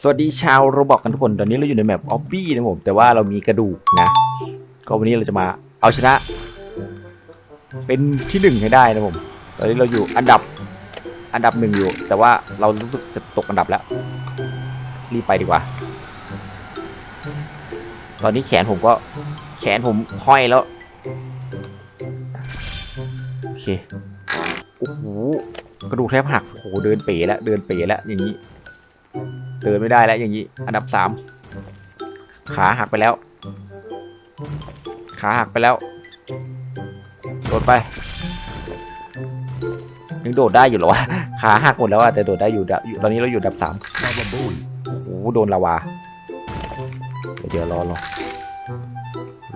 สวัสดีชาวโรบอกกันทุกคน ตอนนี้เราอยู่ในแมปออบบี้นะผม แต่ว่าเรามีกระดูกนะ ก็วันนี้เราจะมาเอาชนะ เป็นที่หนึ่งให้ได้นะผม ตอนนี้เราอยู่อันดับอันดับหนึ่งอยู่ แต่ว่าเรารู้สึกจะตกอันดับแล้ว รีบไปดีกว่า ตอนนี้แขนผมก็แขนผมห้อยแล้ว โอเค โอ้โห กระดูกแทบหัก โอ้โห เดินเป๋แล้ว เดินเป๋แล้วอย่างนี้ เดินไม่ได้แล้วอย่างนี้ อันดับสามขาหักไปแล้ว ขาหักไปแล้ว โดดไปยังโดดได้อยู่หรอวะขาหักหมดแล้วอะแต่โดดได้อยู่ดะอยู่ตอนนี้เราอยู่อันดับสามโอ้โหโดนลาวาเดี๋ยวเดี๋ยวรอรอ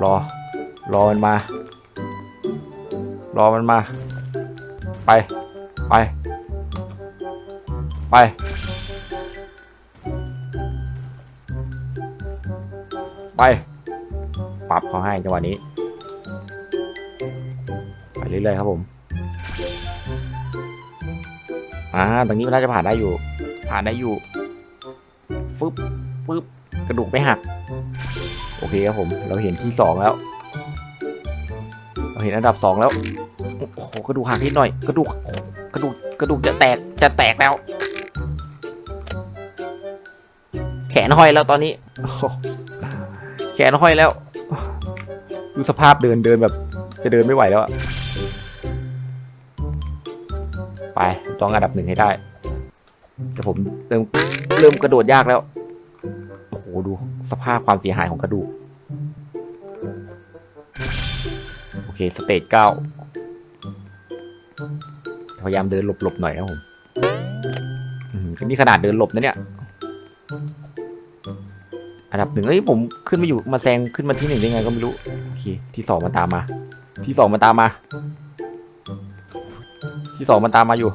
รอรอมันมา รอมันมา ไป ไป ไป ไป ปรับเขาให้จังหวะนี้ ไปเรื่อยๆครับผม อ่า ตรงนี้มันน่าจะผ่านได้อยู่ ผ่านได้อยู่ ฟึบฟึบกระดูกไม่หัก โอเคครับผม เราเห็นที่สองแล้ว เราเห็นอันดับสองแล้ว โอ้โห กระดูกหักนิดหน่อย กระดูก กระดูก กระดูกจะแตก จะแตกแล้ว แขนห้อยแล้วตอนนี้ แขนห้อยแล้ว ดูสภาพเดินเดินแบบ จะเดินไม่ไหวแล้วอะไปต้องอันดับหนึ่งให้ได้ แต่ผมเริ่มเริ่มกระโดดยากแล้ว โอ้โห ดูสภาพความเสียหายของกระดูก โอเค สเตจเก้าพยายามเดินหลบๆหน่อยนะผมอืมนี่ขนาดเดินหลบนะเนี่ย อันดับหนึ่งเอ้ยผมขึ้นมาอยู่มาแซงขึ้นมาที่หนึ่งได้ไงก็ไม่รู้โอเคที่สองมันตามมา ที่สองมันตามมา ที่สองมันตามมาอยู่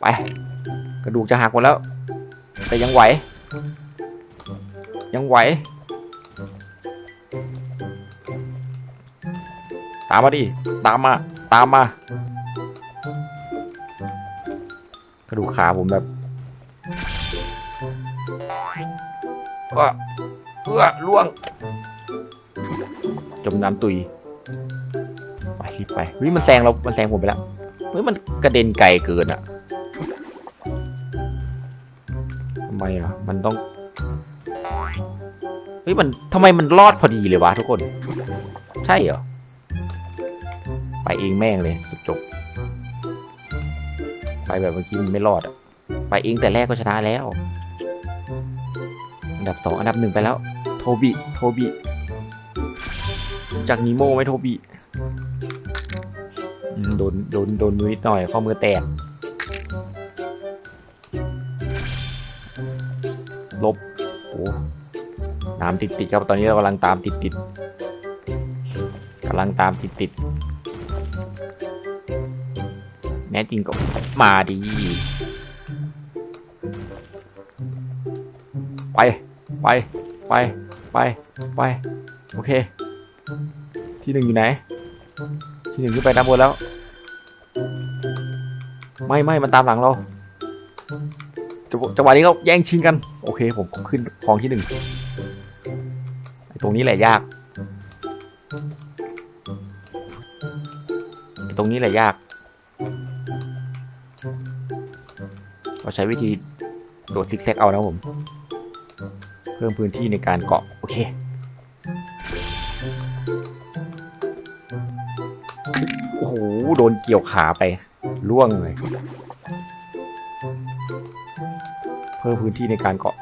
ไปกระดูกจะหักหมดแล้ว แต่ยังไหว ยังไหว ตามมาดิตามมาตามมา กระดูกขาผมแบบ เออเออล่วง จมน้ำตุยไปรีบไปเฮ้ยมันแซงเรา มันแซงผมไปแล้วเฮ้ยมันกระเด็นไกลเกินอะทำไมอะมันต้องเฮ้ยมันทำไมมันรอดพอดีเลยวะทุกคน ใช่เหรอ ไปเองแม่งเลยสุดจบ ไปแบบเมื่อกี้มันไม่รอดอะไปเองแต่แรกก็ชนะแล้ว อันดับสองอันดับหนึ่งไปแล้ว โทบิ โทบิ จากนีโมไหมโทบิโดน โดน โดนมือนิดหน่อย ข้อมือแตก ลบ โอ้ตามติดติดครับ ตอนนี้เรากำลังตามติดติดกำลังตามติดติดแน่จริงก็มาดี ไป ไป ไป ไป ไป โอเค ที่หนึ่งอยู่ไหน ที่หนึ่งขึ้นไปด้านบนแล้ว ไม่ไม่มันตามหลังเราจังหวะจังหวะนี้เขาแย่งชิงกัน โอเค ผมขึ้นครองที่หนึ่งตรงนี้แหละยาก ตรงนี้แหละยาก เราใช้วิธีโดดซิกแซกเอานะผม เพิ่มพื้นที่ในการเกาะโอเคโอ้โหโดนเกี่ยวขาไปล่วงเลย เพิ่มพื้นที่ในการเกาะ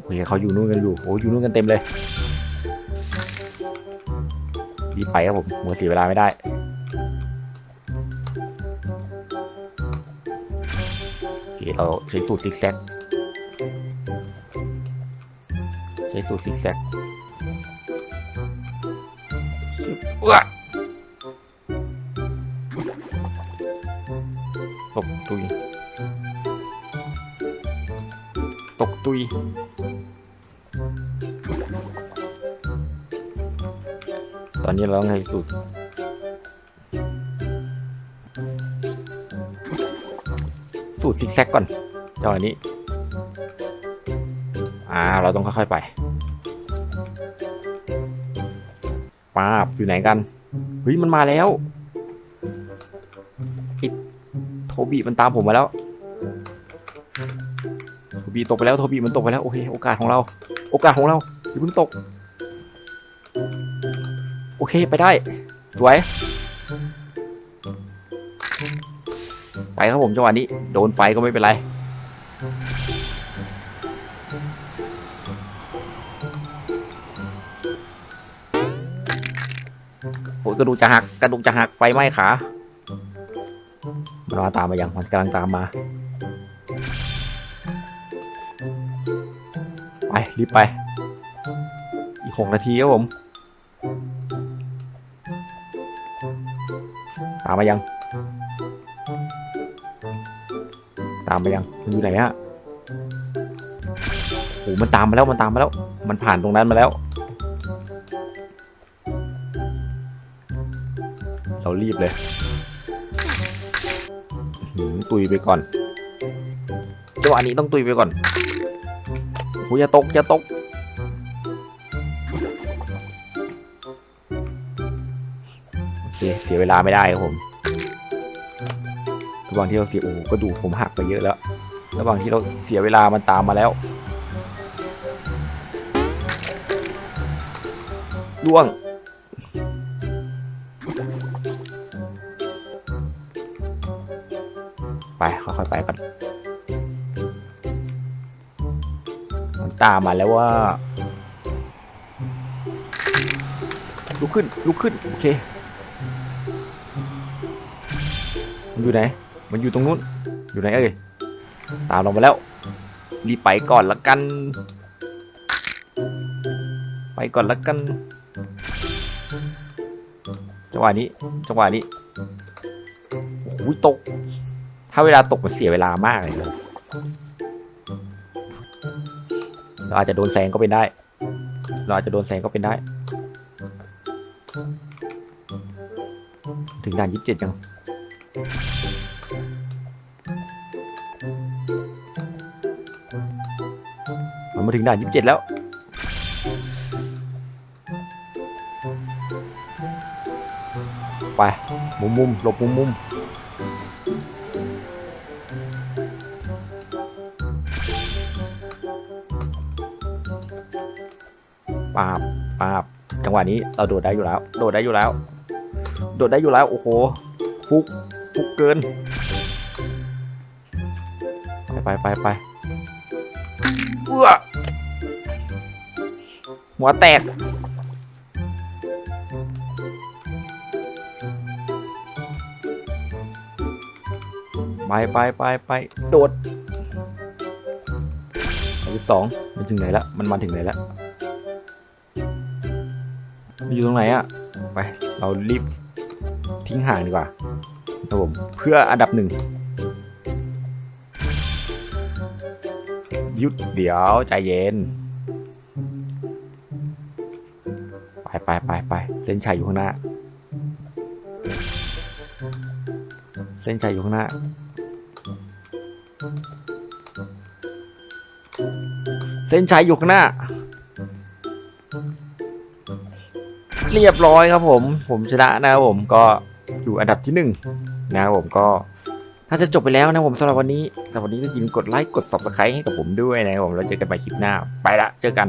โอเคเขาอยู่นู่นกันอยู่โอ้อยู่นู่นกันเต็มเลยรีบไปครับผมมัวเสียเวลาไม่ได้ เคเราใช้สูตรซิกแซกใช้สูตรซิกแซกชึบอุ๊ยตกตุย ตกตุย ตอนนี้เราต้องใช้สูตร สูตรซิกแซกก่อนจังหวะนี้ อ่า เราต้องค่อยๆไปป้าบอยู่ไหนกัน เฮ้ย มันมาแล้วไอโทบีมันตามผมมาแล้ว โทบีตกไปแล้ว โทบีมันตกไปแล้ว โอเค โอกาสของเรา โอกาสของเราอย่าเพิ่งตก โอเค ไปได้ สวย ครับผมจังหวะนี้ โดนไฟก็ไม่เป็นไรโอ้ยกระดูกจะหักกระดูกจะหักไฟไหม้ขามันมาตามมาอย่างมันกำลังตามมา ไปรีบไป อีกหกนาทีครับผม ตามมายังามมายังมันอยู่ไหนอะโอ้มันตามมาแล้วมันตามมาแล้ว มันผ่านตรงนั้นมาแล้ว เรารีบเลยหือตุยไปก่อนจังหวะนี้ต้องตุยไปก่อนโอ้ยอย่าตกอย่าตกโอเคเสียเวลาไม่ได้ครับผม ระหว่างที่เราเสียโอ้กระดูผมหักไปเยอะแล้ว ระหว่างที่เราเสียเวลามันตามมาแล้วล่วง ไปค่อยๆไปกันมันตามมาแล้วว่าลุกขึ้นลุกขึ้น โอเคมันอยู่ไหน มันอยู่ตรงนู้น อยู่ไหนเอ่ย ตามเรามาแล้ว รีบไปก่อนละกัน ไปก่อนละกัน จังหวะนี้ จังหวะนี้ โอ้โหตก ถ้าเวลาตกมันเสียเวลามากเลยเราอาจจะโดนแซงก็เป็นได้ เราอาจจะโดนแซงก็เป็นได้ ถึงด่านยี่สิบเจ็ดยัง มันมาถึงด่านยี่สิบเจ็ดแล้ว ไป มุมมุมหลบมุมมุมปาบปาบจังหวะนี้เราโดดได้อยู่แล้ว โดดได้อยู่แล้ว โดดได้อยู่แล้ว โอ้โห ฟุก ฟุกเกิน ไปไปไปไปเอื้อ หัวแตก ไปไปไปไปโดดสิบสองมันถึงไหนละมันมาถึงไหนละมันอยู่ตรงไหนอะไป เรารีบทิ้งห่างดีกว่าครับผมเพื่ออันดับหนึ่งยุดเดี๋ยวใจเย็น ไปไปไปไปเส้นชัยอยู่ข้างหน้า เส้นชัยอยู่ข้างหน้า เส้นชัยอยู่ข้างหน้า เรียบร้อยครับผม ผมชนะนะครับผมก็อยู่อันดับที่หนึ่งนะครับผมก็ถ้าจะจบไปแล้วนะผมสำหรับวันนี้แต่วันนี้ก็ยินกดไลค์กด subscribe ให้กับผมด้วยนะครับผมแล้วเจอกันใหม่คลิปหน้า ไปละเจอกัน